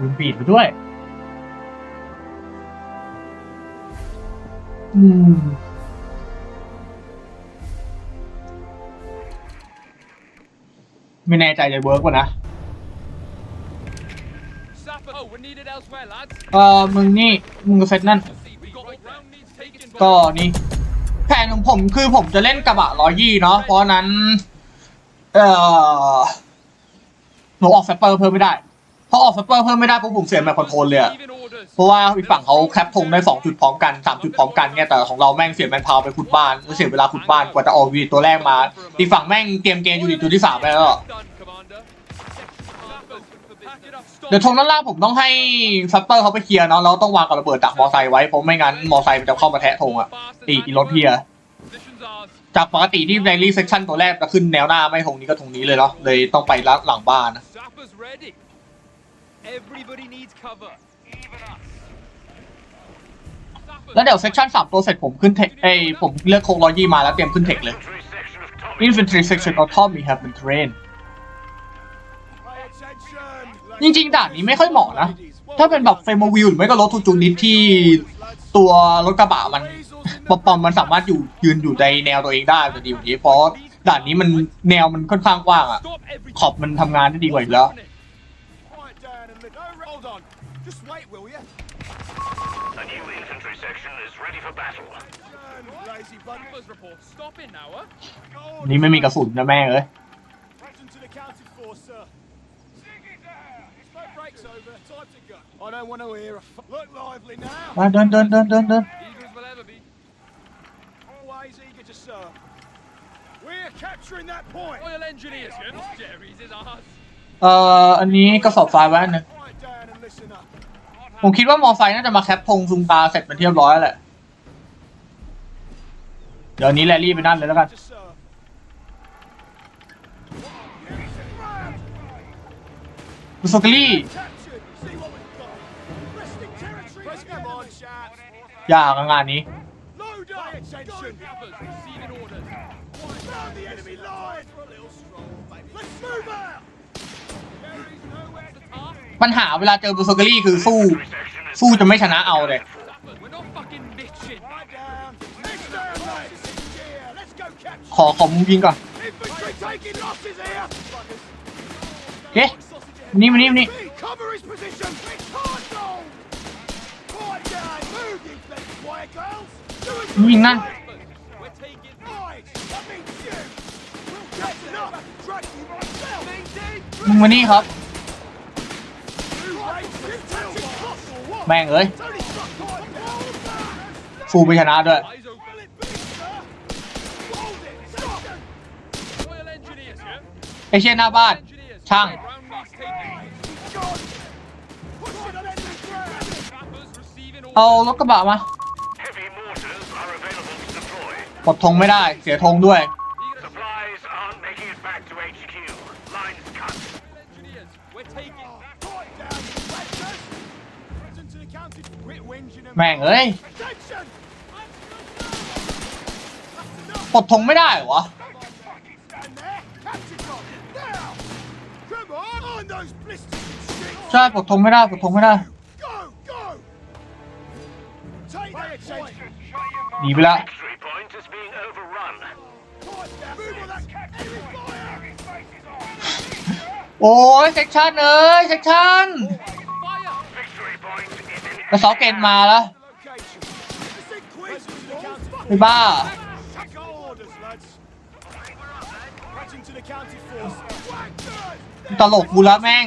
ลืมปีดไปด้วย อืม ไม่แน่ใจจะเวิร์กป่ะนะ Sapper. Oh, we're needed elsewhere, lads. เออมึงนี่ มึงก็เซตนั่น See, we got a round needs taken. ก็นี่ แผนของผมคือผมจะเล่นกระบะร้อยยี่เนาะ เพราะฉะนั้น เอ่อหนูออกแฟปเปอร์เพิ่มไม่ได้เพราะออกแฟปเปอร์เพิ่มไม่ได้เพราะผมเสียแมปคอนโทรลเลยอะเพราะว่าอีกฝั่งเขาแคปธงได้สองจุดพร้อมกันสามจุดพร้อมกันเนี่ยแต่ของเราแม่งเสียแมนพาวไปขุดบ้านแล้วเสียเวลาขุดบ้านกว่าจะออกวีตัวแรกมา อีกฝั่งแม่งเตรียมเกมอยู่ดีตัวที่สามไปแล้วเดี๋ยวธงด้านล่างผมต้องให้แฟปเปอร์เขาไปเคลียร์เนาะแล้วต้องวางกับระเบิดดักมอไซค์ไว้เพราะไม่งั้นมอไซค์มันจะเข้ามาแทะธงอะตีรถเฮียจากปกติที่ในรีเซ c ชันตัวแรกจะขึ้นแนวหน้าไม่ธงนี้ก็ธงนี้เลยเนาะเลยต้องไปหลังบ้านนะ Everybody needs cover. Even us. แล้วเดี๋ยวเซ c ชันสามตัวเสร็จผมขึ้นเทคเอ้ยผมเลือกโคร้อยยี่มาแล้วเตรียมขึ้นเทคเลย Infantry section of Tommy. Infantry section of Tommy have been trained จริงๆด่านนี้ไม่ค่อยเหมาะนะ ถ้าเป็นแบบเฟรมวิวหรือไม่ก็รถทูจูนิตที่ตัวรถกระบะมันปอมปอมมันสามารถอยู่ยืนอยู่ในแนวตัวเองได้จะดีกว่านี้เพราะด่านนี้มันแนวมันค่อนข้างกว้างอะ Stop everything. ขอบมันทำงานได้ดีกว่าอยู่แล้ว Quiet down and let. No, hold on. Just wait, will you? A new infantry section is ready for battle. Turn, lazy bugger. Sappers report. Stopping now, huh? Go on. นี่ไม่มีกระสุนนะแม่งเอ้ย Present to the counted for, sir. Smoke breaks over. Time to go. I don't want to hear a. F- Look lively now. มาเดินเดินเดินเดินเดิน Eagles will ever be. Always eager to serve. We're capturing that point. Royal Engineers, yeah? Jerry's is ours. เอ่ออันนี้กระสอบทรายไว้อันหนึง ผมคิดว่ามอไซค์น่าจะมาแคปธงซุงตาเสร็จเป็นที่เรียบร้อยแล้วแหละ เดี๋ยวนี้แรลลี่ไปนั่นเลยแล้วกัน บุสกลี่ ยากอะงานนี้ Sappers receiving orders. Found the enemy line. For a little stroll, baby. Let's move out. Jerry's nowhere to Task. ปัญหาเวลาเจอบูโซกอรี่คือสู้ สู้จะไม่ชนะเอาเลย ขอขอมุมยิงก่อนเอ๊ะนี่มานี่มานี่ยิงนั่นมึงมานี่ครับ You raise the tactic cost or what? แม่งเอ้ยฟูไม่ชนะด้วยไอเช่นหน้าบ้าน ช่าง เอารถกระบะมา กดธงไม่ได้ เสียธงด้วย Eagles, Supplies aren't making it back to HQ. Lines cut. Royal Engineers, we're taking. Quiet down, you bastards. Present to the county. Quit whinging and แม่งเอ้ย Attention. ปลดธงไม่ได้เหรอวะ Stand there. Capture gun. Now. Come on. On those blisters and sticks. ใช่ปลดธงไม่ได้ปลดธงไม่ได้ Go, go. Take that attention. หนีไปละ Victory point is being overrun. Quiet down. Move on that. Enemy fire. โอ้ยเซ็กชันเอ้ยเซ็กชัน Fire! Victory point แล้วเสาเกตมาแล้วไม่บ้า ตลกกูแล้วแม่ง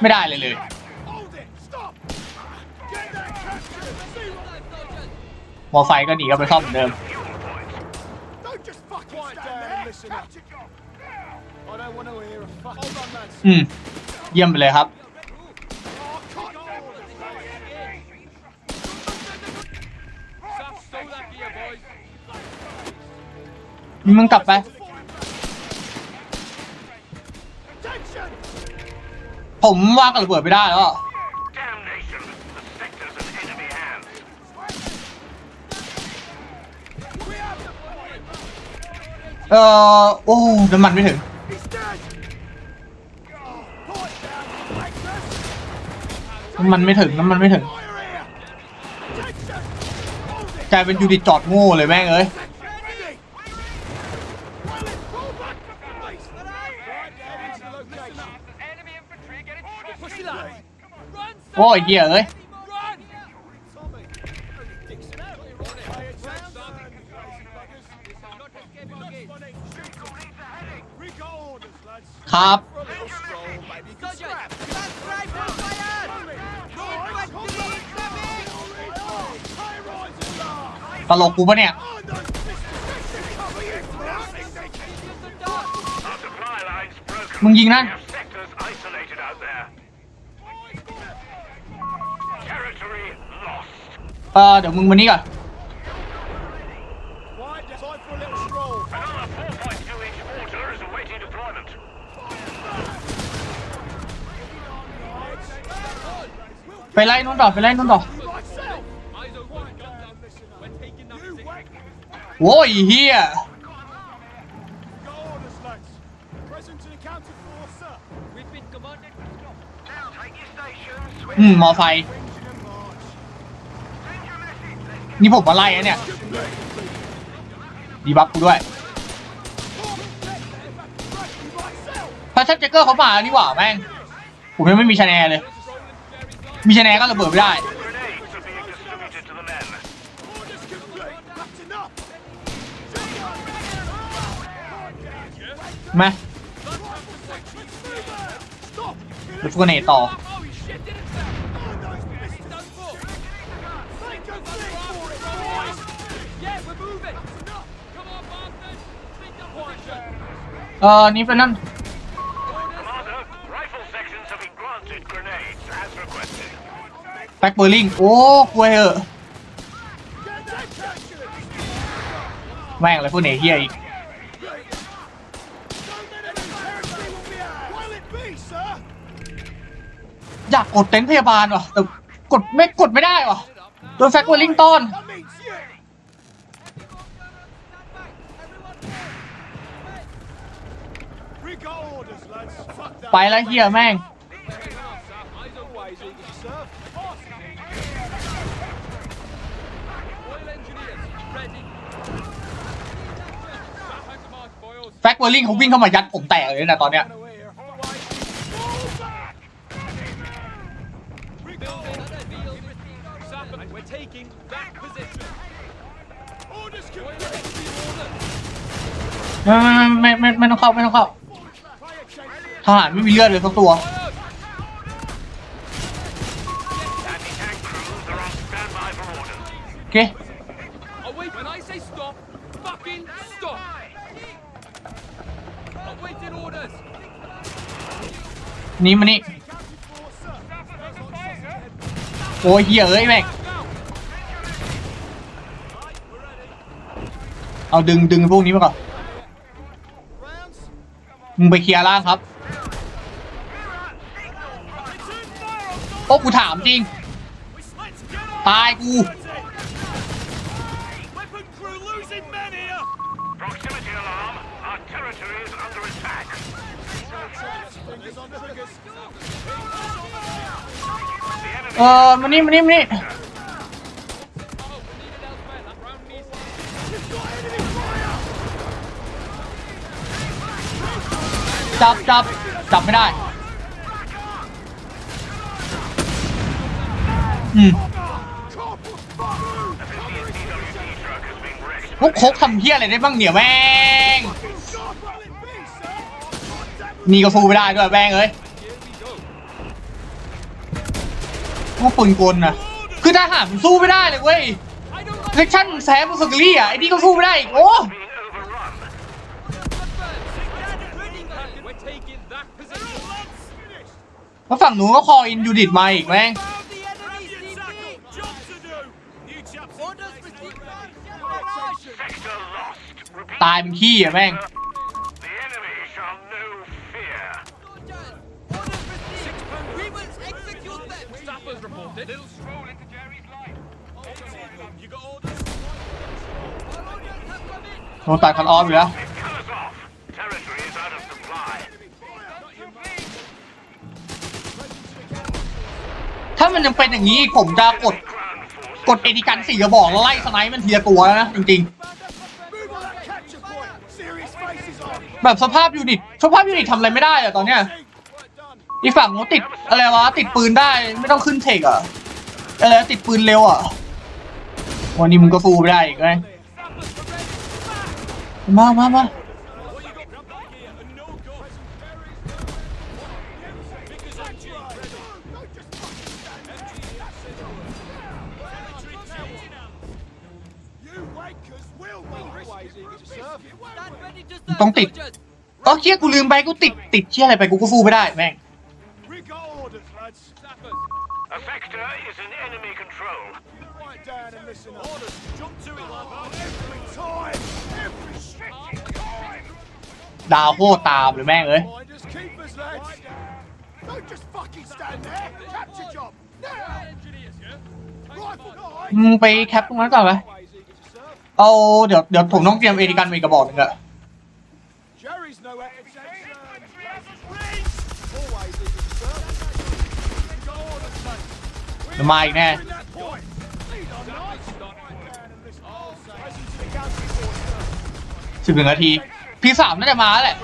ไม่ได้เลยเลยมอไซค์ก็หนีกลับไปซ่อมเหมือนเดิม quiet down and listen up. I don't want to hear a fuck. Hold on, lads. อืม เยี่ยมไปเลยครับ Oh, cut orders, Sap, stow that gear, boys. มึงกลับไป Attention. ผมวางกับระเบิดไม่ได้แล้วอะ damnation. The sector's in enemy hands. We have the เออโอ้น้ำมันไม่ถึงน้ำมันไม่ถึงน้ำมันไม่ถึงกลายเป็นยูดิจอดโง่เลยแม่งเอ้ยโอ้ยเหี้ยเอ้ย ครับตลกกูปะเนี่ยมึงยิงนั่นเออเดี๋ยวมึงมานี่ก่อน Right, time for a little stroll. Another 4.2 inch mortar is awaiting deployment. ไปไล่นู่นต่อไปไล่นู่นต่อโว้ยเฮียอืมมอไฟ นี่ผมมาไล่อะเนี่ย ดีบัฟกูด้วยพัชัเจเกอร์เขามานี่หว่าแม่ง ผมยังไม่มีชแนลเลย มีชาแนลก็ระเบิดไม่ได้ Grenades are being distributed to the men. Orders complete. That's enough. ไหม Stop. เดี๋ยวฟูกเนตต่อ Oh, shit, did it sound? Oh, no, it's missed. Done for. Think of thing for it, boys. Yeah, we're moving. Come on, Boston. Take that position. เออนี่เป็นนั่น Commander, rifle sections have been granted grenades as requested. แบ็คเบอร์ลิงโอ้กลัวเหอะแม่งอะไรพวกเนเฮียอีกอยากกดเต็นท์พยาบาลว่ะแต่กดไม่กดไม่ได้ว่ะโดนแฟกเบอร์ลิงต้อนไปแล้วเฮียแม่ง Always eager to serve. Oil engineers, ready. Stop at the mark, boys. แฟกเวอร์ลิงเขาวิ่งเข้ามายัดผมแตกเลยนะตอนเนี้ยไม่ไม่ไม่ไม่ต้องเข้าไม่ต้องเข้าทหารไม่มีเลือดเลยทั้งตัวโอเค Oh wait, when I say stop, fucking stop. Awaiting orders. นี่มานี่ Accounted for, sir. โอ้ยเฮียเอ้ยแม่ง Now. เอาดึงดึงพวกนี้มาก่อน Rounds. มึงไปเคลียร์ล่างครับ Platoon fire on โอ้กูถามจริง Let's get on. ตายกู Weapon crew losing men here. Proximity alarm. Our territory is under attack. Fingers on triggers. The enemy เออมานี่มานี่มานี่จับจับจับไม่ได้ อืพวกโคกทำเพี้ยอะไรได้บ้างเนี่ยแม่งมีกระฟูไม่ได้ด้วยแม่งเอ้ย ว่ปืนกลนะคือทหารมสู้ไม่ได้เลยเว้ยเล็กชั่นแซมสุกลี่อะไอ้นี่ก็สู้ไม่ได้อีกโอ้แล้วฝั่งหนูก็คออินยูดิตมาอีกแม่งตายเป็นขี้อะแม่ง The enemy shall know fear. Soldiers, orders received. We will execute them. Sappers reported. Little stroll into Jerry's line. You got orders? Our orders have come in. โดนตัดคันออฟอยู่แล้ว Cut us off. Territory is out of supply. ถ้ามันยังเป็นอย่างนี้อีกผมจะกด Ground force. กดเอดิกันสี่กระบอกแล้วไล่สไนป์มันทีละตัวแล้วนะจริง Move on that capture point. Serious faces on. ๆ แบบสภาพยูนิตสภาพยูนิตทำอะไรไม่ได้อะตอนเนี้ย Right done. อีกฝั่งเขาติดอะไรวะติดปืนได้ไม่ต้องขึ้นเทคอะอะไรติดปืนเร็วอะวันนี้มึงก็ฟูไม่ได้อีกไงมามามา You wankers will not always eager to serve. Stand ready to serve, Don't think. soldiers. เออเคียกูลืมไปกูติดติดเชี่ยอะไรไปกูก็ฟูไม่ได้แม่ง We got orders, lads. A sector is in enemy control. Right down and listen up. Orders. Jump to it, love. Every time. Every shit time. ดาวโคตรตามเลยแม่งเอ้ย Mind us keepers, lads. Don't just fucking stand there. Capture job. Now. Rifle nine. มึงไปแคปตรงนั้นก่อนไหม Always eager to serve. เอาเดี๋ยวเดี๋ยวผมต้องเตรียมเอดิกันมาอีกกระบอกหนึงอะ Jerry's no exception. Always eager to serve. Got orders, lads. เดี๋ยวมาอีกแน่ In that point. Lead on, lads. Right down and listen. Listen to the council force, sir. สิบหนึ่งนาที พีสามน่าจะมาแหละ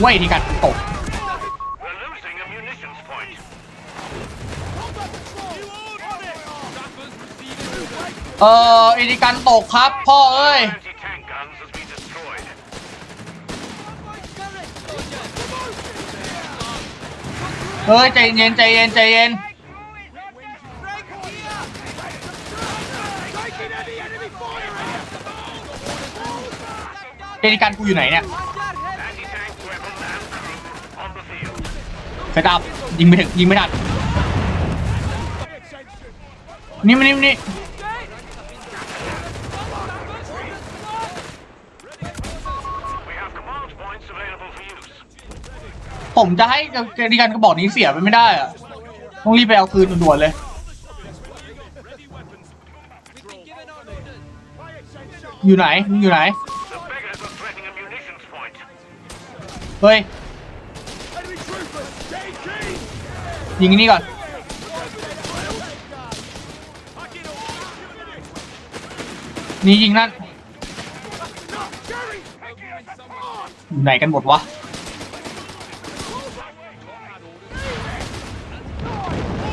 เว้ยที่กันตกเอออีดิการตกครับ พ่อเอ้ย เฮ้ยใจเย็นใจเย็นใจเย็นเจนิการกูอยู่ไหนเนี่ยเฟตับยิงไม่ถึงยิงไม่ทันนี่มันี่มานี่ We have command points available for use. ผมจะให้ดิการกระบอกนี้เสียไปไม่ได้อะต้องรีบไปเอาคืนด่วนเลย อยู่ไหนอยู่ไหน เฮ้ย ยิงนี่ก่อน นี่ยิงนั่นไหนกันหมดวะ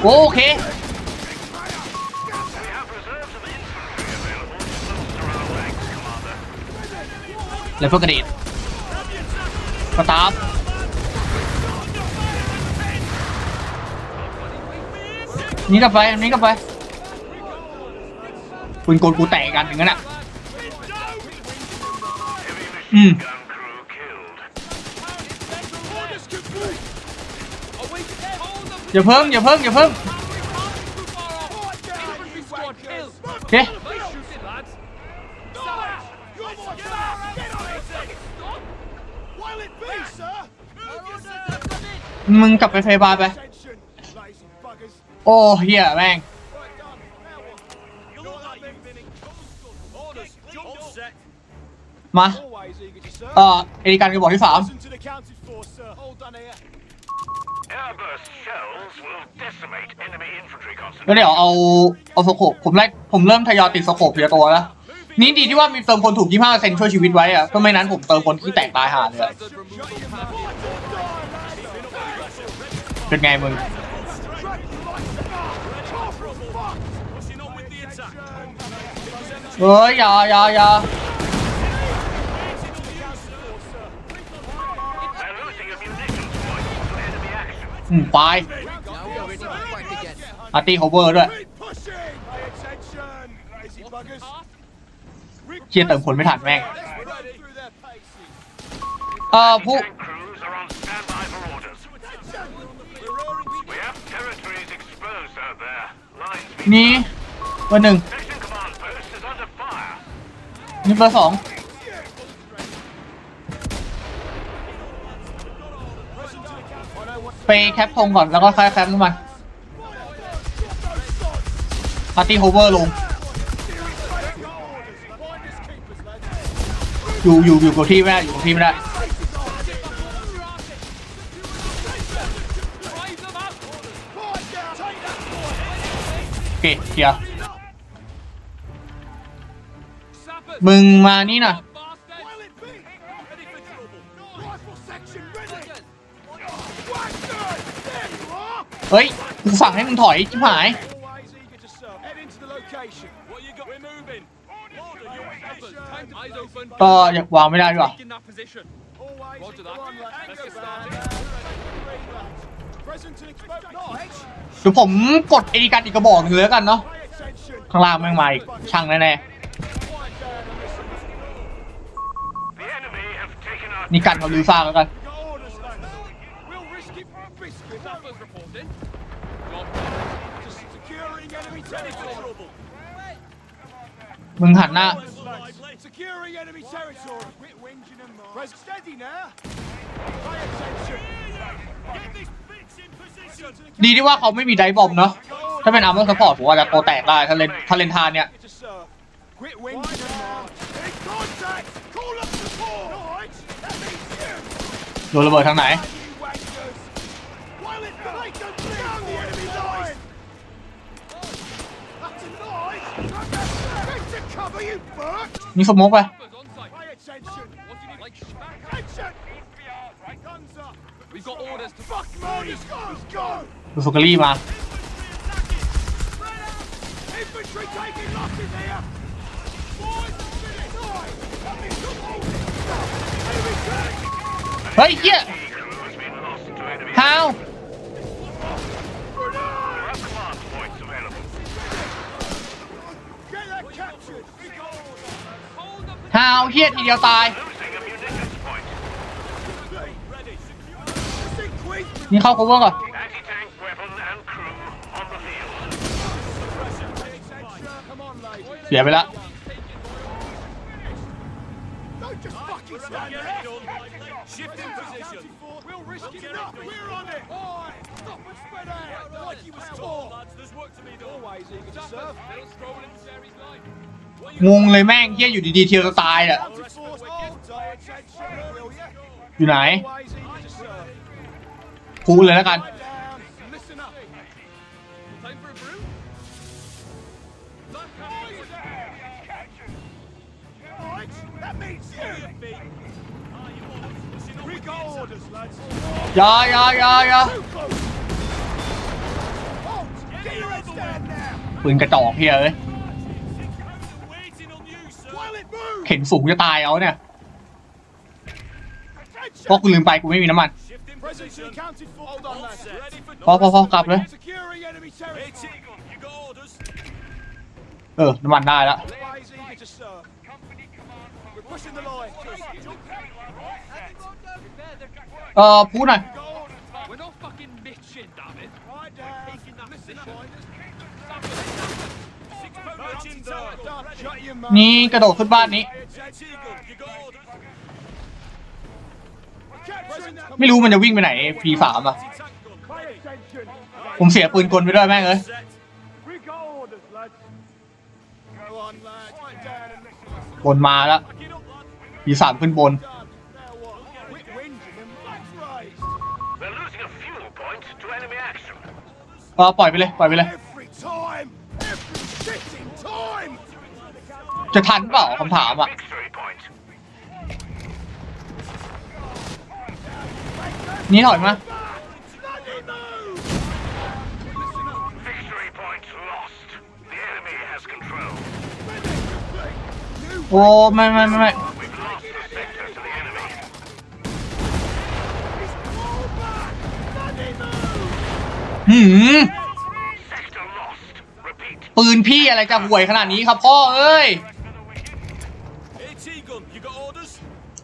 โอเคเล้วพกกระดิ่งกระตาบนี่ก็ไปอันนี้ก็ไปคุณโกนกูแตกกันอย่างนั้นอะอืม machine gun crew killed. Orders complete! Await them. Hold them. อย่าเพิ่งอย่าเพิ่งอย่าเพิ่งโอเคมึงกลับไปไฟบาร์ไป โอ้เฮียแม่งมาเอ่อเอริการก็บอกที่สาม แล้วเดี๋ยวเอาเอาสโคปผมไล่ผมเริ่มทยอยติดสโคปทีละตัวแล้วนี่ดีที่ว่ามีเติมคนถูก 25%ช่วยชีวิตไว้อะก็ไม่นั้นผมเติมคนที่แตกตายหาเลย เป็นไงมึงเอ้ย อย่าอย่าอย่า อืมตาอาตี้โฮเวอร์ด้วยเชียเติมคนไม่ถันแม่ง เออผู้นี่เบอร์หนึ่งนี่เบอร์สอง ไปแคปธงก่อนแล้วก็ค่อยแคปน้ำมันปาร์ตี้โฮเวอร์ลง อยู่อยู่อยู่กับที่ไม่ได้อยู่กับที่ไม่ได้โอเคเคลียร์ Sappers! มึงมานี่หน่ะ Bastard! เฮ้ยกูสั่งให้มึงถอยชิบหาย Always eager to serve. Head into the location. What you got? We're moving. Order, you sappers. Time to eyes open. ก็อยากวางไม่ได้ดีกว่า In that position. Always Roger go that. on, lads. Let's get Go, started. lads. Present and exposed. Nice. เดี๋ยวผมกดเอดีกันอีกกระบอกหนึงเลยแล้วกันเนาะ Pay attention. ข้างล่างแม่งมาอีกช่างแน่ Quiet down and listen. The enemy have taken our ๆนี่กันกับลือซ่าแล้วกัน We got orders, lads. We'll risk it for a biscuit. Sappers reporting. Job Just securing enemy territory. มึงหันหน้า Securing enemy territory. Quit whinging and march. Press steady now. Pay attention. Get this bitch in position. ดีที่ว่าเขาไม่มีไดฟ์บอมเนาะ ถ้าเป็นอาร์เมอร์สปอร์ตผมว่าจะโตแตกได้ ถ้าเล่นถ้าเล่นทานเนี่ย To serve. Quit whinging and march. In contact. Call up support. Right. That means you. โดนระเบิดทางไหน You wankers. While it they can bleed down the enemy line. That's a knife. Get to cover you, Burke. นี่สโมกไป Sappers on site. Pay attention. What do you need? Like smack? Attention. Guns up. We've got orders to Fuck murders. Go. Go. ดูสุกรี่มา Infantry taking losses here. Boys, finish. Nine. That means come on. Enemy tank. เฮ้ยเหี้ย crew ฮาวเฮียทีเดียวตาย นี่เข้า cover ก่อนเสียไปละ Don't just fucking stand there. Shift in position. We'll risk it. Enough. We're on it. Oi. Stop and spread out. Like you was taught. There's work to be done. Always eager to serve. They'll stroll into Sherry's line. งงเลยแม่งเฮียอยู่ดีๆเทียวจะตายอะ Mounted force. Hold tight. Attention. Will ya? อยู่ไหน Always eager to serve. พูดเลยแล้วกัน down. Listen up. Time for a brew? That Right. That means you. We got orders, lads. อยาอยาอยาอยา Too close. ปืนกระจอกเฮียเอ้ยเข็นสูงจะตายเอาเนี่ยพราะกูลืมไปกูไม่มีน้ำมันพอพอพอกลับเลย เออ น้ำมันได้ละเออพูดหน่อย Got orders. We're not fucking bitching, damn it. Right down. Listen up. Six pound Done. Shut your mouth. นี่กระโดดขึ้นบ้านนี้ You got orders. Capturing that. ไม่รู้มันจะวิ่งไปไหน P3 อะ Pay attention. ผมเสียปืนกลไปด้วยแม่งเอ้ย We got orders, lads. Go on, lads. Quiet down and listen. บนมาแล้ว Get up, lads. P3 ขึ้นบน Done. Now what? Quit whinging and flags raised. We're losing a fuel point to enemy action. เออปล่อยไปเลย ปล่อยไปเลย Every time. Every shitting time. จะทันเปล่าคำถามอะ นี่ถอยมาโอ้ไม่ไม่ไม่ไม่หืมปืนพี่อะไรจะห่วยขนาดนี้ครับพ่อเอ้ย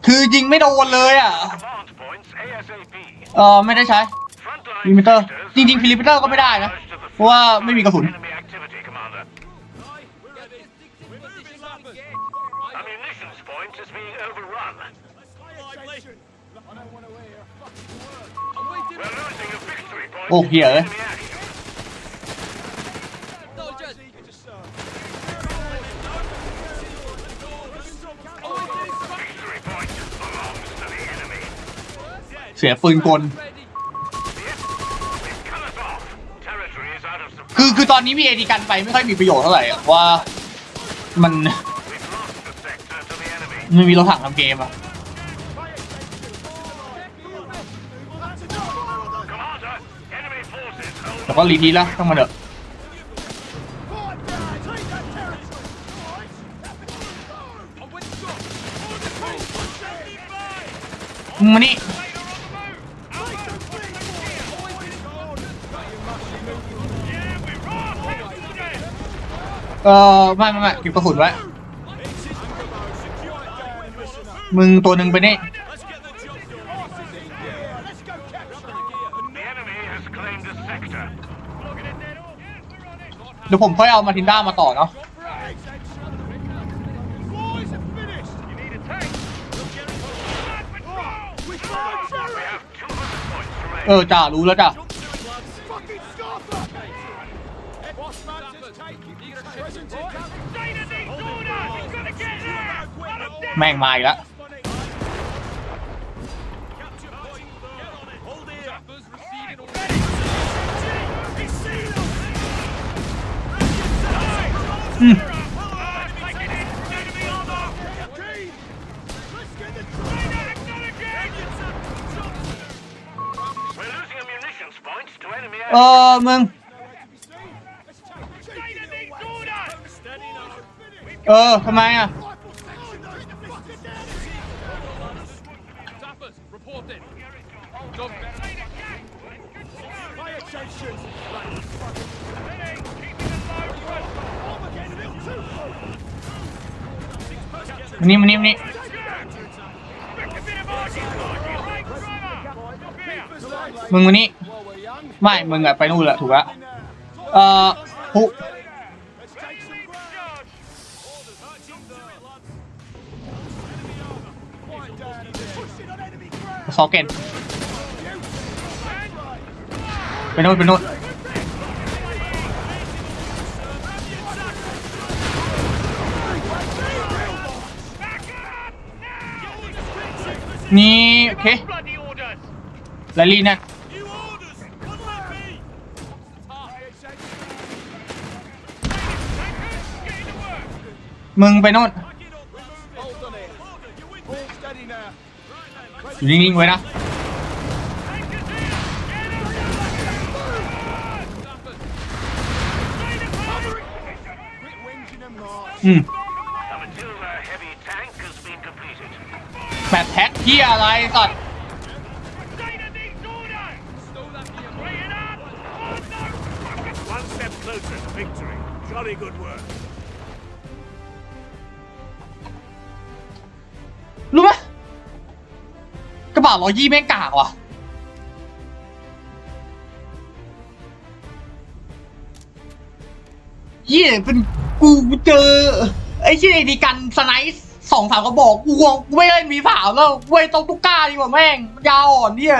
คือยิงไม่โดนเลยอะ Command points ASAP. เออไม่ได้ใช้ Frontline ลิมิเตอร์ sectors จริงๆฟิลิปเตอร์ก็ไม่ได้นะ เพราะว่าไม่มีกระสุน Enemy activity, Commander. A munitions point is being overrun. Attention. I don't want to hear a fucking word. I'm waiting We're losing a victory point. Oh, here, eh? Enemy action. Soldiers! Victory point belongs to the enemy. เสียปืนกล Ready! Cut us off. Territory is out of supply. คือคือตอนนี้มีเอดีกันไปไม่ค่อยมีประโยชน์เท่าไหร่อะว่ามัน We've lost the sector to the enemy. ไม่มีรถถังทำเกมอะ Commander, enemy forces hold แต่ก็รีทีแล้วต้องมาเถอะ On with shot! Order crew! Standing by! มึงมานี่ เออไม่ไม่ไม่เก็บกระสุนไว้มึงตัวหนึ่งไปนี่ เดี๋ยวผมค่อยเอามาทินด้ามาต่อเนาะเออจ่ารู้แล้วจ้ะ แม่งมาอีกแล้ว Hold here! Choppers receiving already! He's seen us. อืม Keen. Let's get the train. We're losing ammunitions points to enemy เอ action. อมึงเออทำไมอะ Choppers reporting! Go! Pay attention. Armageddon, มานี่มานี่มานี่มึงวันนี้ไม่ มึงอะไปนู่นละถูกละเอ่อฮุซอเกนไปนู่นไปนู่น นี่โอเคลาลี่นะมึงไปโน่นอยู่นิ่งๆไว้นะอืม ดแท็กที่อะไรสัตว์รู้ไหมกระบะร้อยยี่แม่งกากว่ะเยี่ยเป็นกูเจอไอ้เชี่ยไอ้ดีกันสไนส์ สองสามกระบอกกูไม่เล่นมีสามแล้วเว้ยต้องตุ๊กก้าดีกว่าแม่งยาวอ่อนเนี่ย